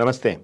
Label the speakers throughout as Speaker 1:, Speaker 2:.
Speaker 1: నమస్తే.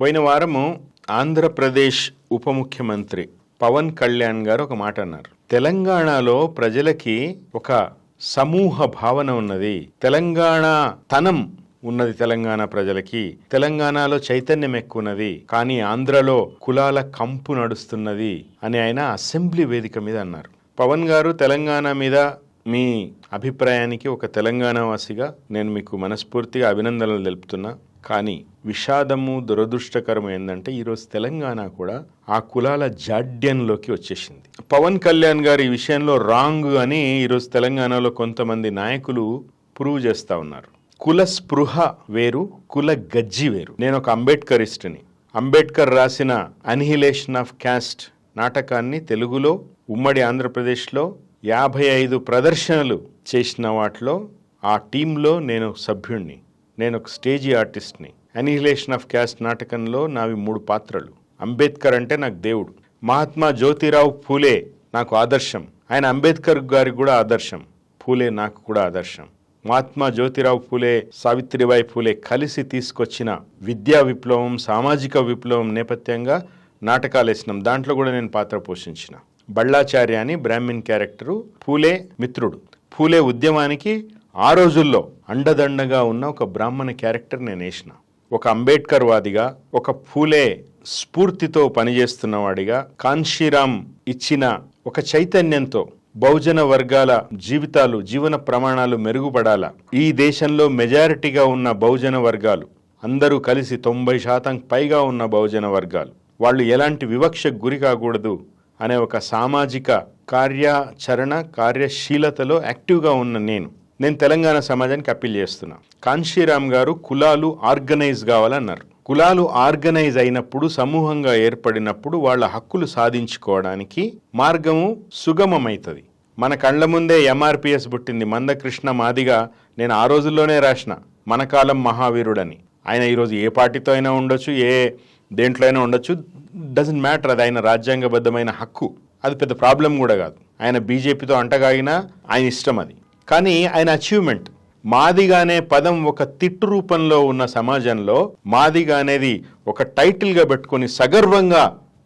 Speaker 1: పోయిన వారము ఆంధ్రప్రదేశ్ ఉప ముఖ్యమంత్రి పవన్ కళ్యాణ్ గారు ఒక మాట అన్నారు. తెలంగాణలో ప్రజలకి ఒక సమూహ భావన ఉన్నది. తెలంగాణ తనం ఉన్నది తెలంగాణ ప్రజలకి. తెలంగాణలో చైతన్యం ఎక్కువ ఉన్నది. కానీ ఆంధ్రలో కులాల కంపు నడుస్తున్నది అని ఆయన అసెంబ్లీ వేదిక మీద అన్నారు. పవన్ గారు తెలంగాణ మీద మీ అభిప్రాయానికి ఒక తెలంగాణ వాసిగా నేను మీకు మనస్ఫూర్తిగా అభినందనలు తెలుపుతున్నా. కానీ విషాదము దురదృష్టకరం ఏంటంటే ఈరోజు తెలంగాణ కూడా ఆ కులాల జాడ్యంలోకి వచ్చేసింది. పవన్ కళ్యాణ్ గారు ఈ విషయంలో రాంగ్ అని ఈరోజు తెలంగాణలో కొంతమంది నాయకులు ప్రూవ్ చేస్తా ఉన్నారు. కుల స్పృహ వేరు కుల గజ్జి వేరు. నేను ఒక అంబేద్కరిస్ట్ని అంబేద్కర్ రాసిన అన్హిలేషన్ ఆఫ్ క్యాస్ట్ నాటకాన్ని తెలుగులో ఉమ్మడి ఆంధ్రప్రదేశ్లో యాభై ఐదు ప్రదర్శనలు చేసిన వాటిలో ఆ టీంలో నేను సభ్యుణ్ణి. నేను ఒక స్టేజీ ఆర్టిస్ట్ని. అనిహిలేషన్ ఆఫ్ క్యాస్ట్ నాటకంలో నావి మూడు పాత్రలు. అంబేద్కర్ అంటే నాకు దేవుడు. మహాత్మా జ్యోతిరావు ఫూలే నాకు ఆదర్శం. ఆయన అంబేద్కర్ గారికి కూడా ఆదర్శం. ఫూలే నాకు కూడా ఆదర్శం. మహాత్మా జ్యోతిరావు ఫూలే సావిత్రిబాయి ఫూలే కలిసి తీసుకొచ్చిన విద్యా విప్లవం సామాజిక విప్లవం నేపథ్యంగా నాటకాలు వేసినాం. దాంట్లో కూడా నేను పాత్ర పోషించిన. బళ్ళాచార్య అని బ్రాహ్మిన్ క్యారెక్టరు ఫూలే మిత్రుడు. ఫూలే ఉద్యమానికి ఆ రోజుల్లో అండదండగా ఉన్న ఒక బ్రాహ్మణ క్యారెక్టర్ నేను వేసిన. ఒక అంబేద్కర్ వాదిగా ఒక ఫూలే స్ఫూర్తితో పనిచేస్తున్నవాడిగా కాన్షీరామ్ ఇచ్చిన ఒక చైతన్యంతో బహుజన వర్గాల జీవితాలు జీవన ప్రమాణాలు మెరుగుపడాల. ఈ దేశంలో మెజారిటీగా ఉన్న బహుజన వర్గాలు అందరూ కలిసి తొంభై శాతం పైగా ఉన్న బహుజన వర్గాలు. వాళ్ళు ఎలాంటి వివక్షకు గురి కాకూడదు అనే ఒక సామాజిక కార్యాచరణ కార్యశీలతలో యాక్టివ్గా ఉన్న నేను. నేను తెలంగాణ సమాజానికి అప్పీల్ చేస్తున్నా. కాన్షీరామ్ గారు కులాలు ఆర్గనైజ్ కావాలన్నారు. కులాలు ఆర్గనైజ్ అయినప్పుడు సమూహంగా ఏర్పడినప్పుడు వాళ్ళ హక్కులు సాధించుకోవడానికి మార్గము సుగమమవుతుంది మన కళ్ళ ముందే ఎంఆర్పిఎస్ పుట్టింది మందకృష్ణ మాదిగా. నేను ఆ రోజుల్లోనే రాసిన మన కాలం మహావీరుడని. ఆయన ఈరోజు ఏ పార్టీతో అయినా ఉండొచ్చు ఏ దేంట్లో అయినా ఉండొచ్చు. డజంట్ మ్యాటర్ అది ఆయన రాజ్యాంగబద్ధమైన హక్కు. అది పెద్ద ప్రాబ్లం కూడా కాదు. ఆయన బీజేపీతో అంటగాగినా ఆయన ఇష్టం అది. కానీ ఆయన అచీవ్మెంట్ మాదిగా అనే పదం ఒక తిట్టు రూపంలో ఉన్న సమాజంలో మాదిగా అనేది ఒక టైటిల్గా పెట్టుకొని సగర్వంగా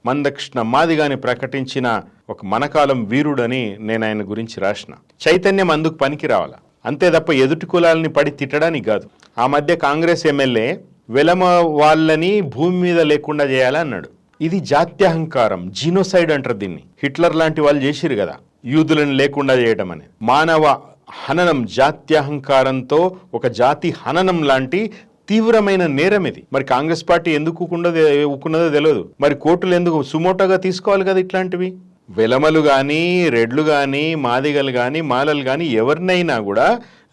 Speaker 1: మందకృష్ణ మాదిగాని ప్రకటించిన ఒక మనకాలం వీరుడని నేను ఆయన గురించి రాసిన. చైతన్యం అందుకు పనికి రావాల. అంతే తప్ప ఎదుటి కులాలని పడి తిట్టడానికి కాదు. ఆ మధ్య కాంగ్రెస్ ఎమ్మెల్యే వెలమ వాళ్ళని భూమి మీద లేకుండా చేయాలన్నాడు ఇది జాత్యహంకారం జీనోసైడ్ అంటారు దీన్ని. హిట్లర్ లాంటి వాళ్ళు చేసిరు కదా యూదులను లేకుండా చేయడం అనేది. మానవ హననం జాత్యహంకారంతో ఒక జాతి హననం లాంటి తీవ్రమైన నేరం ఇది. మరి కాంగ్రెస్ పార్టీ ఎందుకు ఊకున్నదో తెలియదు మరి కోర్టులు ఎందుకు సుమోటోగా తీసుకోవాలి కదా ఇట్లాంటివి? వెలమలు కానీ రెడ్లు కానీ మాదిగలు కానీ మాలలు కానీ ఎవరినైనా కూడా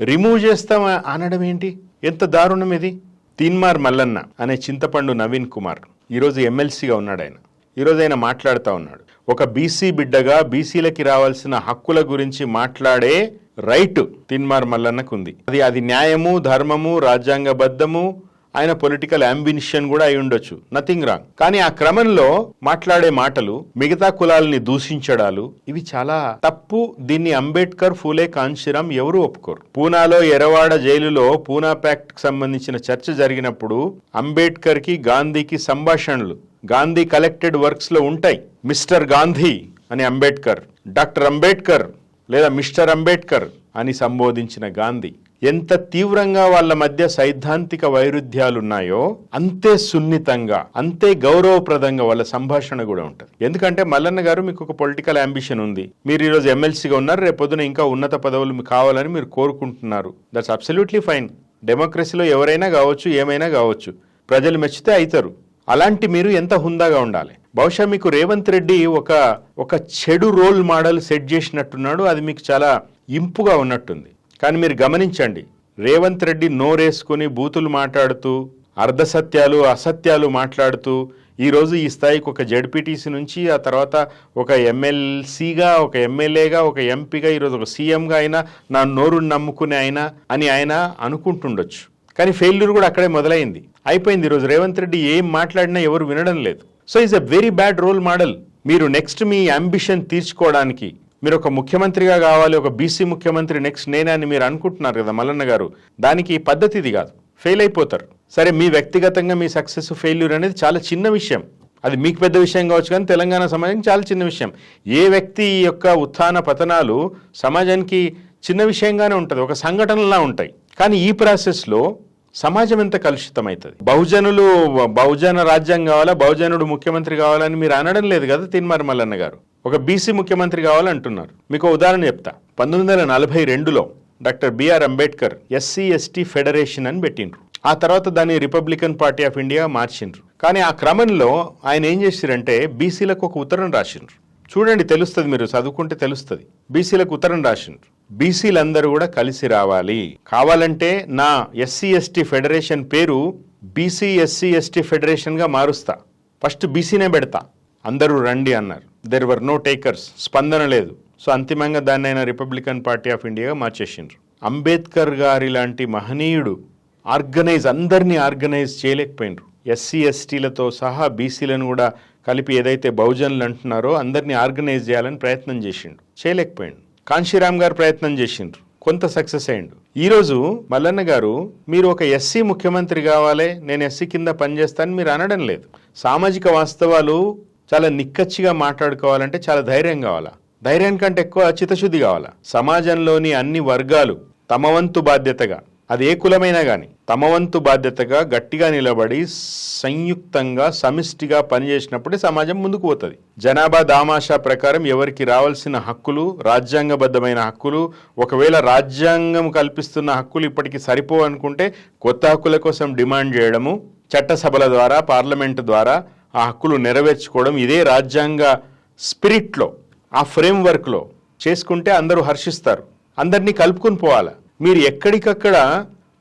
Speaker 1: రిమూవ్ చేస్తాం అనడం ఏంటి? ఎంత దారుణం ఇది? తీన్మార్ మల్లన్న అనే చింతపండు నవీన్ కుమార్ ఈరోజు ఎమ్మెల్సీగా ఉన్నాడు ఆయన. ఈరోజు ఆయన మాట్లాడుతూ ఉన్నాడు. ఒక బీసీ బిడ్డగా బీసీలకి రావాల్సిన హక్కుల గురించి మాట్లాడే రైట్ తిన్మార్ మల్లన్నకు ఉంది అది అది న్యాయము ధర్మము రాజ్యాంగబద్ధము ఆయన పొలిటికల్ అంబినిషన్ కూడా అయి ఉండొచ్చు. Nothing wrong. కానీ ఆ క్రమంలో మాట్లాడే మాటలు మిగతా కులాలని దూషించడాలు ఇవి చాలా తప్పు. దీన్ని అంబేద్కర్ ఫూలే కాంశీరామ్ ఎవరు ఒప్పుకోరు. పూనాలో ఎరవాడ జైలులో పూనా ప్యాక్ట్ సంబంధించిన చర్చ జరిగినప్పుడు అంబేద్కర్కి గాంధీకి సంభాషణలు గాంధీ కలెక్టెడ్ వర్క్స్లో ఉంటాయి. మిస్టర్ గాంధీ అని అంబేద్కర్ డాక్టర్ అంబేద్కర్ లేదా మిస్టర్ అంబేద్కర్ అని సంబోధించిన గాంధీ ఎంత తీవ్రంగా వాళ్ళ మధ్య సైద్ధాంతిక వైరుధ్యాలున్నాయో అంతే సున్నితంగా అంతే గౌరవప్రదంగా వాళ్ళ సంభాషణ కూడా ఉంటుంది. ఎందుకంటే మల్లన్న గారు మీకు ఒక పొలిటికల్ అంబిషన్ ఉంది. మీరు ఈరోజు ఎమ్మెల్సీగా ఉన్నారు రేపు పొద్దున ఇంకా ఉన్నత పదవులు మీకు కావాలని మీరు కోరుకుంటున్నారు. దట్స్ అబ్సల్యూట్లీ ఫైన్ డెమోక్రసీలో ఎవరైనా కావచ్చు ఏమైనా కావచ్చు ప్రజలు మెచ్చితే అవుతారు అలాంటి మీరు ఎంత హుందాగా ఉండాలి? బహుశా మీకు రేవంత్ రెడ్డి ఒక ఒక చెడు రోల్ మోడల్ సెట్ చేసినట్టున్నాడు. అది మీకు చాలా ఇంపుగా ఉన్నట్టుంది. కానీ మీరు గమనించండి రేవంత్ రెడ్డి నోరేసుకుని బూతులు మాట్లాడుతూ అర్ధసత్యాలు అసత్యాలు మాట్లాడుతూ ఈరోజు ఈ స్థాయికి ఒక జడ్పీటీసీ నుంచి ఆ తర్వాత ఒక ఎమ్మెల్సీగా ఒక ఎమ్మెల్యేగా ఒక ఎంపీగా ఈరోజు ఒక సీఎంగా అయినా నా నోరుని నమ్ముకునే ఆయన అని ఆయన అనుకుంటుండొచ్చు. కానీ ఫెయిల్యూర్ కూడా అక్కడే మొదలైంది. అయిపోయింది ఈరోజు రేవంత్ రెడ్డి ఏం మాట్లాడినా ఎవరు వినడం లేదు. So is a very bad role model మీరు నెక్స్ట్ మీ అంబిషన్ తీర్చుకోవడానికి మీరు ఒక ముఖ్యమంత్రిగా కావాలి ఒక బీసీ ముఖ్యమంత్రి నెక్స్ట్ నేనే అని మీరు అనుకుంటున్నారు కదా మల్లన్న గారు దానికి పద్ధతి ఇది కాదు. ఫెయిల్ అయిపోతారు. సరే మీ వ్యక్తిగతంగా మీ సక్సెస్ ఫెయిల్యూర్ అనేది చాలా చిన్న విషయం. అది మీకు పెద్ద విషయం కావచ్చు కానీ తెలంగాణ సమాజానికి చాలా చిన్న విషయం. ఏ వ్యక్తి యొక్క ఉత్థాన పతనాలు సమాజానికి చిన్న విషయంగానే ఉంటుంది ఒక సంఘటనలా ఉంటాయి. కానీ ఈ ప్రాసెస్లో సమాజం ఎంత కలుషితమవుతుంది బహుజనులు బహుజన రాజ్యం కావాలా బహుజనుడు ముఖ్యమంత్రి కావాలని మీరు అనడం లేదు కదా తిన్మార్ మల్లన్న గారు. ఒక బీసీ ముఖ్యమంత్రి కావాలంటున్నారు. మీకు ఉదాహరణ చెప్తా. పంతొమ్మిది వందల నలభై రెండులో doctor BR Ambedkar SC ST federation అని పెట్టిండ్రు. ఆ తర్వాత దాన్ని రిపబ్లికన్ పార్టీ ఆఫ్ ఇండియా మార్చిండ్రు. కానీ ఆ క్రమంలో ఆయన ఏం చేసిరంటే బీసీలకు ఒక ఉత్తరం రాసిండ్రు. చూడండి తెలుస్తుంది మీరు చదువుకుంటే తెలుస్తుంది. బీసీలకు ఉత్తరం రాసిండ్రు. బీసీలందరూ కూడా కలిసి రావాలి. కావాలంటే నా ఎస్సీ ఎస్టీ ఫెడరేషన్ పేరు బీసీ ఎస్సీ ఎస్టీ ఫెడరేషన్గా మారుస్తా. ఫస్ట్ బీసీనే పెడతా. అందరూ రండి అన్నారు. దెర్ వర్ నో టేకర్స్ స్పందన లేదు. సో అంతిమంగా దాన్ని ఆయన రిపబ్లికన్ పార్టీ ఆఫ్ ఇండియాగా మార్చేసిండ్రు. అంబేద్కర్ గారి లాంటి మహనీయుడు ఆర్గనైజ్ అందరినీ ఆర్గనైజ్ చేయలేకపోయినరు ఎస్సీ ఎస్టీలతో సహా బీసీలను కూడా కలిపి ఏదైతే బహుజనులు అంటున్నారో అందరినీ ఆర్గనైజ్ చేయాలని ప్రయత్నం చేసిండు. చేయలేకపోయిండు. కాంశీరామ్ గారు ప్రయత్నం చేసిండ్రు. కొంత సక్సెస్ అయ్యిండు. ఈరోజు మల్లన్న గారు మీరు ఒక ఎస్సీ ముఖ్యమంత్రి కావాలి నేను ఎస్సీ కింద పనిచేస్తాను మీరు అనడం లేదు. సామాజిక వాస్తవాలు చాలా నిక్కచ్చిగా మాట్లాడుకోవాలంటే చాలా ధైర్యం కావాలా? ధైర్యం కంటే ఎక్కువ చిత్తశుద్ధి కావాలా? సమాజంలోని అన్ని వర్గాలు తమ వంతు బాధ్యతగా అది ఏ కులమైనా కానీ తమ వంతు బాధ్యతగా గట్టిగా నిలబడి సంయుక్తంగా సమిష్టిగా పనిచేసినప్పుడే సమాజం ముందుకు పోతుంది. జనాభా దామాషా ప్రకారం ఎవరికి రావాల్సిన హక్కులు రాజ్యాంగబద్ధమైన హక్కులు ఒకవేళ రాజ్యాంగం కల్పిస్తున్న హక్కులు ఇప్పటికీ సరిపో అనుకుంటే కొత్త హక్కుల కోసం డిమాండ్ చేయడము చట్టసభల ద్వారా పార్లమెంటు ద్వారా ఆ హక్కులు నెరవేర్చుకోవడం ఇదే రాజ్యాంగ స్పిరిట్లో ఆ ఫ్రేమ్వర్క్లో చేసుకుంటే అందరూ హర్షిస్తారు. అందరినీ కలుపుకుని పోవాలి. మీరు ఎక్కడికక్కడ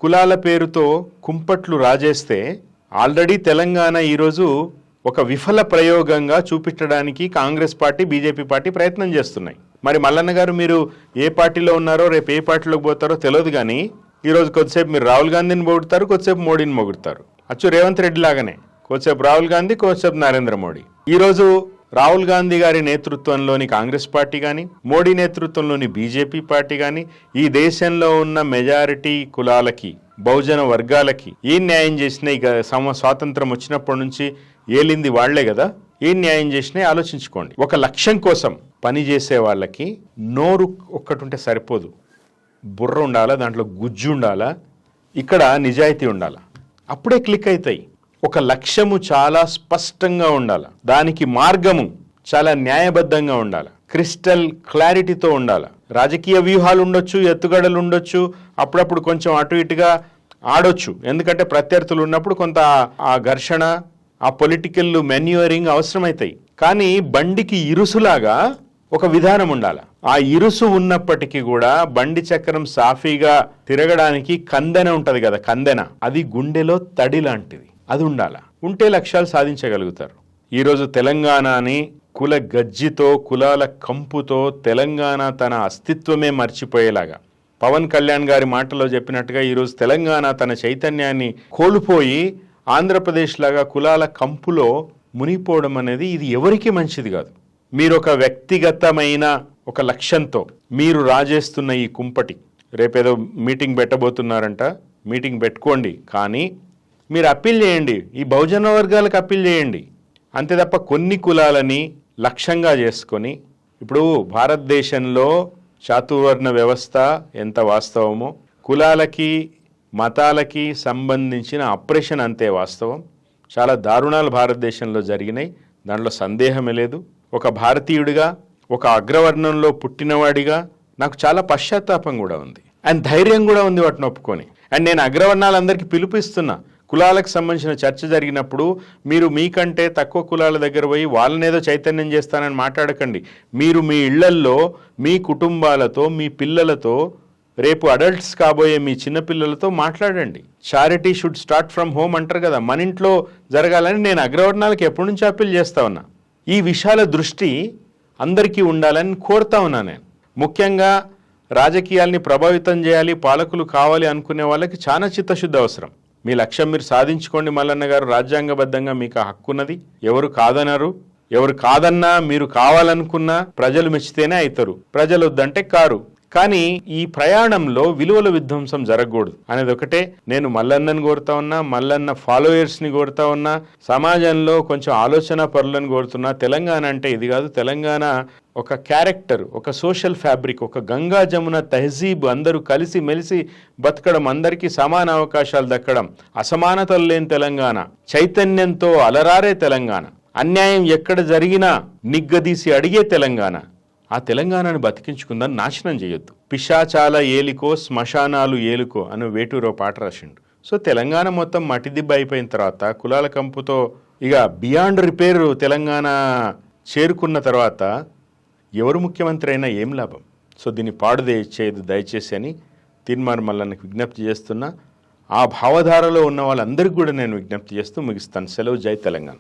Speaker 1: కులాల పేరుతో కుంపట్లు రాజేస్తే ఆల్రెడీ తెలంగాణ ఈరోజు ఒక విఫల ప్రయోగంగా చూపించడానికి కాంగ్రెస్ పార్టీ బీజేపీ పార్టీ ప్రయత్నం చేస్తున్నాయి. మరి మల్లన్న గారు మీరు ఏ పార్టీలో ఉన్నారో రేపు ఏ పార్టీలోకి పోతారో తెలియదు కానీ ఈరోజు కొద్దిసేపు మీరు రాహుల్ గాంధీని పొగుడతారు కొద్దిసేపు మోడీని మొగుడతారు అచ్చు రేవంత్ రెడ్డి లాగానే కొద్దిసేపు రాహుల్ గాంధీ కొద్దిసేపు నరేంద్ర మోడీ. ఈరోజు రాహుల్ గాంధీ గారి నేతృత్వంలోని కాంగ్రెస్ పార్టీ కానీ మోడీ నేతృత్వంలోని బీజేపీ పార్టీ కానీ ఈ దేశంలో ఉన్న మెజారిటీ కులాలకి బహుజన వర్గాలకి ఏం న్యాయం చేసినా ఇక సమ స్వాతంత్రం వచ్చినప్పటి నుంచి ఏలింది వాళ్ళే కదా? ఏం న్యాయం చేసినా ఆలోచించుకోండి. ఒక లక్ష్యం కోసం పని చేసే వాళ్ళకి నోరు ఒక్కటి ఉంటే సరిపోదు. బుర్ర ఉండాలా? దాంట్లో గుజ్జు ఉండాలా? ఇక్కడ నిజాయితీ ఉండాలా? అప్పుడే క్లిక్ అవుతాయి. ఒక లక్ష్యము చాలా స్పష్టంగా ఉండాలి. దానికి మార్గము చాలా న్యాయబద్ధంగా ఉండాలి. క్రిస్టల్ క్లారిటీతో ఉండాలి. రాజకీయ వ్యూహాలు ఉండొచ్చు ఎత్తుగడలు ఉండొచ్చు అప్పుడప్పుడు కొంచెం అటు ఇటుగా ఆడొచ్చు. ఎందుకంటే ప్రత్యర్థులు ఉన్నప్పుడు కొంత ఆ ఘర్షణ ఆ పొలిటికల్ మెన్యూరింగ్ అవసరమవుతాయి కానీ బండికి ఇరుసులాగా ఒక విధానం ఉండాలి. ఆ ఇరుసు ఉన్నప్పటికీ కూడా బండి చక్రం సాఫీగా తిరగడానికి కందెన ఉంటుంది కదా కందెన. అది గుండెలో తడి లాంటిది. అది ఉండాల? ఉంటే లక్ష్యాలు సాధించగలుగుతారు. ఈరోజు తెలంగాణని కుల గజ్జితో కులాల కంపుతో తెలంగాణ తన అస్తిత్వమే మర్చిపోయేలాగా. పవన్ కళ్యాణ్ గారి మాటలో చెప్పినట్టుగా ఈరోజు తెలంగాణ తన చైతన్యాన్ని కోల్పోయి ఆంధ్రప్రదేశ్ లాగా కులాల కంపులో మునిగిపోవడం అనేది ఇది ఎవరికి మంచిది కాదు. మీరు ఒక వ్యక్తిగతమైన ఒక లక్ష్యంతో మీరు రాజేస్తున్న ఈ కుంపటి రేపేదో మీటింగ్ పెట్టబోతున్నారంట మీటింగ్ పెట్టుకోండి. కానీ మీరు అప్పీల్ చేయండి. ఈ బహుజన వర్గాలకు అప్పీల్ చేయండి. అంతే తప్ప కొన్ని కులాలని లక్ష్యంగా చేసుకొని ఇప్పుడు భారతదేశంలో చాతుర్వర్ణ వ్యవస్థ ఎంత వాస్తవమో కులాలకి మతాలకి సంబంధించిన అప్రెషన్ అంతే వాస్తవం. చాలా దారుణాలు భారతదేశంలో జరిగినాయి. దాంట్లో సందేహమే లేదు. ఒక భారతీయుడిగా ఒక అగ్రవర్ణంలో పుట్టినవాడిగా నాకు చాలా పశ్చాత్తాపం కూడా ఉంది. అండ్ ధైర్యం కూడా ఉంది వాటిని ఒప్పుకొని. అండ్ నేను అగ్రవర్ణాలందరికీ పిలుపిస్తున్నా కులాలకు సంబంధించిన చర్చ జరిగినప్పుడు మీరు మీకంటే తక్కువ కులాల దగ్గర పోయి వాళ్ళనేదో చైతన్యం చేస్తానని మాట్లాడకండి. మీరు మీ ఇళ్ళల్లో మీ కుటుంబాలతో మీ పిల్లలతో రేపు అడల్ట్స్ కాబోయే మీ చిన్నపిల్లలతో మాట్లాడండి. Charity should start from home అంటారు కదా మన ఇంట్లో జరగాలని నేను అగ్రవర్ణాలకు ఎప్పటి నుంచి అప్పీల్ చేస్తా ఉన్నా. ఈ విషయాల దృష్టి అందరికీ ఉండాలని కోరుతా ఉన్నా నేను. ముఖ్యంగా రాజకీయాల్ని ప్రభావితం చేయాలి పాలకులు కావాలి అనుకునే వాళ్ళకి చాలా చిత్తశుద్ధి అవసరం. మీ లక్ష్యం మీరు సాధించుకోండి మల్లన్న గారు. రాజ్యాంగబద్ధంగా మీకు హక్కున్నది. హక్కు ఉన్నది ఎవరు కాదనరు ఎవరు కాదన్నా మీరు కావాలనుకున్నా ప్రజలు మెచ్చితేనే అవుతారు ప్రజలు వద్దంటే కారు. కానీ ఈ ప్రయాణంలో విలువల విధ్వంసం జరగకూడదు. అనేది ఒకటే. నేను మల్లన్నని కోరుతా ఉన్నా మల్లన్న ఫాలోయర్స్ని కోరుతా ఉన్నా సమాజంలో కొంచెం ఆలోచన పరులను కోరుతున్నా తెలంగాణ అంటే ఇది కాదు. తెలంగాణ ఒక క్యారెక్టర్ ఒక సోషల్ ఫ్యాబ్రిక్ ఒక గంగా జమున తహజీబ్ అందరూ కలిసి మెలిసి బతకడం అందరికీ సమాన అవకాశాలు దక్కడం. అసమానతలు లేని తెలంగాణ. చైతన్యంతో అలరారే తెలంగాణ. అన్యాయం ఎక్కడ జరిగినా నిగ్గదీసి అడిగే తెలంగాణ. ఆ తెలంగాణను బతికించుకుందని నాశనం చేయొద్దు. పిశాచాల ఏలికో శ్మశానాలు ఏలుకో అని వేటూరో పాట రాసిండు. సో తెలంగాణ మొత్తం మటిదిబ్బ అయిపోయిన తర్వాత కులాల కంపుతో ఇక బియాండ్ రిపేర్ తెలంగాణ చేరుకున్న తర్వాత ఎవరు ముఖ్యమంత్రి అయినా ఏం లాభం? సో దీన్ని పాడు చేయదు దయచేసి అని తీర్మార్ మల్లన్నకు విజ్ఞప్తి చేస్తున్నా. ఆ భావధారలో ఉన్న వాళ్ళందరికీ కూడా నేను విజ్ఞప్తి చేస్తూ ముగిస్తాను. సెలవు జై తెలంగాణ.